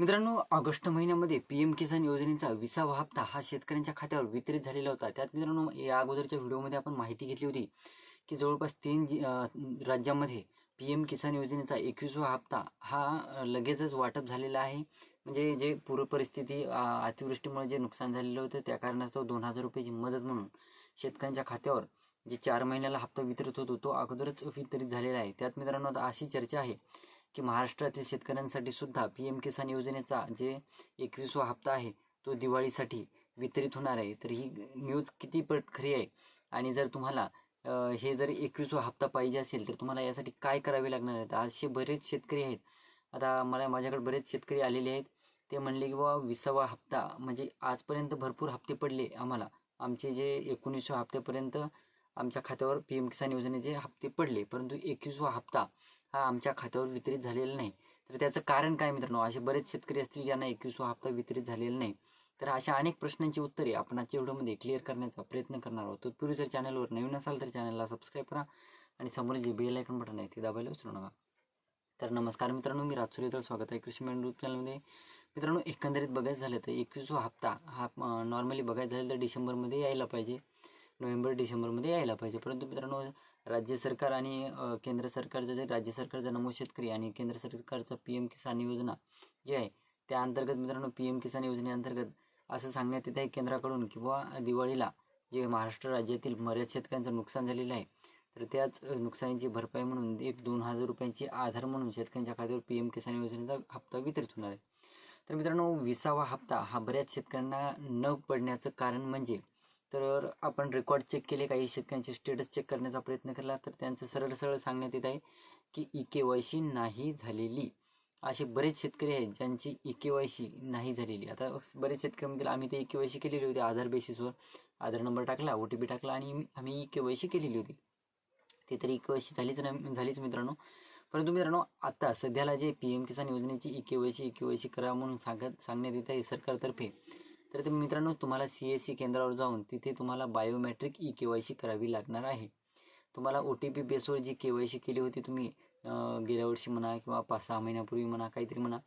मित्रांनो ऑगस्ट महिन्यामध्ये P M किसान योजनेचा विसावा हप्ता हा शेतकऱ्यांच्या खात्यावर वितरित झालेला होता. त्यात मित्रांनो या अगोदरच्या व्हिडिओमध्ये आपण माहिती घेतली होती की जवळपास तीन राज्यामध्ये पी एम किसान योजनेचा एकवीसवा हप्ता हा लगेचच वाटप झालेला आहे. म्हणजे जे पूर परिस्थिती अतिवृष्टीमुळे जे नुकसान झालेलं होतं त्या कारणास्तव दोन हजार रुपयाची मदत म्हणून शेतकऱ्यांच्या खात्यावर जे चार महिन्याला हप्ता वितरित होतो तो अगोदरच वितरित झालेला आहे. त्यात मित्रांनो आता अशी चर्चा आहे की महाराष्ट्रातील शेतकऱ्यांसाठी सुद्धा पी एम किसान योजनेचा जे एकवीसवा हप्ता आहे तो दिवाळीसाठी वितरित होणार आहे. तर ही न्यूज किती पट खरी आहे? आणि जर तुम्हाला हे जर एकवीसवा हप्ता पाहिजे असेल तर तुम्हाला यासाठी काय करावे लागणार आहे असे बरेच शेतकरी आहेत. आता मला माझ्याकडे बरेच शेतकरी आलेले आहेत. ते म्हणले की बाबा विसावा हप्ता म्हणजे आजपर्यंत भरपूर हप्ते पडले आम्हाला. आमचे जे एकोणीसव्या हप्त्यापर्यंत आमच्या खात्यावर पी एम किसान योजनेचे हप्ते पडले. परंतु एकवीसवा हप्ता हा आमच्या खात्यावर वितरित झालेला नाही. तर त्याचं कारण काय मित्रांनो? असे बरेच शेतकरी असतील ज्यांना एकवीसवा हप्ता वितरित झालेला नाही. तर अशा अनेक प्रश्नांची उत्तरे आपण आजच्या व्हिडिओमध्ये क्लिअर करण्याचा प्रयत्न करणार आहोत. तत्पूर्वी जर चॅनलवर नवीन असाल तर चॅनलला सबस्क्राईब करा आणि समोर जे बेल आयकॉन बटन आहे ते दाबायला विसरू नका. तर नमस्कार मित्रांनो मी राजसूर्य स्वागत आहे कृषी मेंढूर चॅनलमध्ये मित्रांनो एकंदरीत बघायचं झालं तर एकवीसवा हप्ता हा नॉर्मली बघायचं झालं तर डिसेंबरमध्ये यायला पाहिजे. नोव्हेंबर डिसेंबरमध्ये यायला पाहिजे. परंतु मित्रांनो राज्य सरकार आणि केंद्र सरकारचं जे राज्य सरकारचं नमो शेतकरी आणि केंद्र सरकारचं पी एम किसान योजना जी आहे त्या अंतर्गत मित्रांनो पी एम किसान योजनेअंतर्गत असं सांगण्यात येत आहे केंद्राकडून किंवा दिवाळीला जे महाराष्ट्र राज्यातील बऱ्याच शेतकऱ्यांचं नुकसान झालेलं आहे तर त्याच नुकसानीची भरपाई म्हणून एक दोन हजार रुपयांची आधार म्हणून शेतकऱ्यांच्या खात्यावर पी एम किसान योजनेचा हप्ता वितरित होणार आहे. तर मित्रांनो विसावा हप्ता हा बऱ्याच शेतकऱ्यांना न पडण्याचं कारण म्हणजे तर आपण रेकॉर्ड चेक केले काही शेतकऱ्यांचे स्टेटस चेक करण्याचा प्रयत्न केला तर त्यांचं सरळ सरळ सांगण्यात येत आहे की ई के वाय सी नाही झालेली. असे बरेच शेतकरी आहेत ज्यांची ई के वाय सी नाही झालेली. आता बरेच शेतकरी म्हणतील आम्ही ते ई के वाय सी केलेली होती आधार बेसिसवर आधार नंबर टाकला ओ टी पी टाकला आणि आम्ही ई के वाय सी केलेली होती. ते तरी ई के वाय सी झालीच नाही झालीच मित्रांनो. परंतु मित्रांनो आता सध्याला जे पी एम किसान योजनेची E K Y C E K Y C करा म्हणून सांगत सांगण्यात येत आहे सरकारतर्फे. तर ते मित्रांनो तुम्हाला सी एस सी केंद्रावर जाऊन तिथे तुम्हाला biometric E K Y C करावी लागणार आहे. तुम्हाला ओ टी पी बेसवर जी के वाय सी केली होती तुम्ही गेल्या वर्षी म्हणा किंवा पाच सहा महिन्यापूर्वी म्हणा काहीतरी म्हणा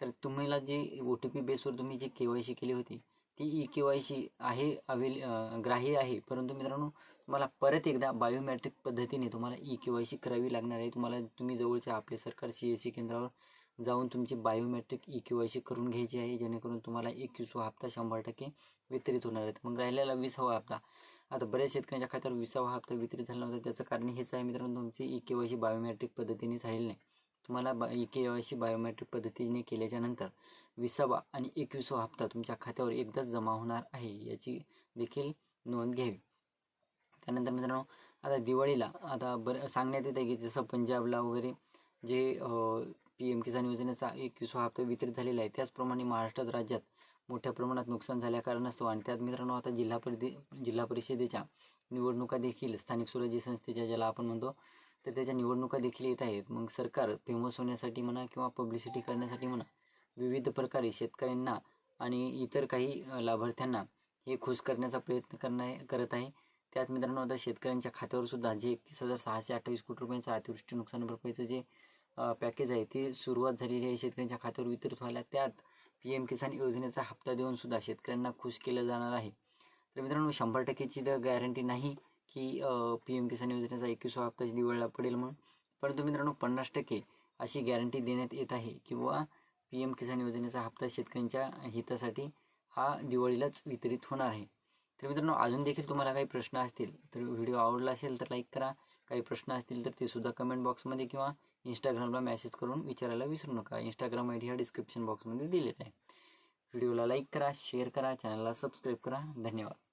तर तुम्हाला जे ओ टी पी बेसवर तुम्ही जी के वाय सी केली होती ती ई के वाय सी आहे अवेल ग्राह्य आहे. परंतु मित्रांनो तुम्हाला परत एकदा बायोमॅट्रिक पद्धतीने तुम्हाला ई के वाय सी करावी लागणार आहे. तुम्हाला तुम्ही जवळच्या आपले सरकार सी एस सी केंद्रावर जाऊन तुमची बायोमेट्रिक ई क्यू वाय करून घ्यायची आहे जेणेकरून तुम्हाला एकवीसवा हप्ता शंभर टक्के वितरित होणार आहेत मग राहिलेला विसावा हप्ता. आता बऱ्याच शेतकऱ्यांच्या खात्यावर विसावा हप्ता वितरित झाला नव्हता त्याचं कारण हेच आहे मित्रांनो तुमची ई के वाय बायोमेट्रिक पद्धतीने झालेली नाही. तुम्हाला बा ई के वाय बायोमेट्रिक पद्धतीने केल्याच्यानंतर विसावा आणि एकविसावा हप्ता तुमच्या खात्यावर एकदाच जमा होणार आहे याची देखील नोंद घ्यावी. त्यानंतर मित्रांनो आता दिवाळीला आता बरं सांगण्यात येतं आहे की जसं पंजाबला वगैरे जे पी एम किसान योजनेचा एकविसवा हप्ता वितरित झालेला आहे. त्याचप्रमाणे महाराष्ट्रात राज्यात मोठ्या प्रमाणात नुकसान झाल्या कारणास्तव आणि त्यात मित्रांनो आता जिल्हा परिदे जिल्हा परिषदेच्या निवडणुका देखील स्थानिक स्वराज्य संस्थेच्या ज्याला आपण म्हणतो तर त्याच्या निवडणुका देखील येत आहेत. मग सरकार फेमस होण्यासाठी म्हणा किंवा पब्लिसिटी करण्यासाठी म्हणा विविध प्रकारे शेतकऱ्यांना आणि इतर काही लाभार्थ्यांना हे खुश करण्याचा प्रयत्न करणं करत आहे. त्यात मित्रांनो आता शेतकऱ्यांच्या खात्यावर सुद्धा जे एकतीस हजार सहाशे अठ्ठावीस कोटी रुपयांचं अतिवृष्टी नुकसान भरपाईचं जे पॅकेज आहे. ती सुरुवात झालेली आहे शेतकऱ्यांच्या खात्यावर वितरित व्हायला. त्यात पी एम किसान योजनेचा हप्ता देऊन सुद्धा शेतकऱ्यांना खुश केलं जाणार आहे. तर मित्रांनो शंभर टक्केची तर गॅरंटी नाही की पी एम किसान योजनेचा एकवीसवा हप्ता दिवाळीला पडेल म्हणून. परंतु मित्रांनो पन्नास टक्के अशी गॅरंटी देण्यात येत आहे किंवा पी एम किसान योजनेचा हप्ता शेतकऱ्यांच्या हितासाठी हा दिवाळीलाच वितरित होणार आहे. तर मित्रांनो अजून देखील तुम्हाला काही प्रश्न असतील तर व्हिडिओ आवडला असेल तर लाईक करा. काही प्रश्न असतील तर ते सुद्धा कमेंट बॉक्समध्ये किंवा इंस्टाग्रामला मेसेज करून विचारायला विसरू नका. इंस्टाग्राम आय डी हा डिस्क्रिप्शन बॉक्समध्ये दिलेला आहे. व्हिडिओला लाईक करा शेअर करा चॅनलला सबस्क्राईब करा. धन्यवाद.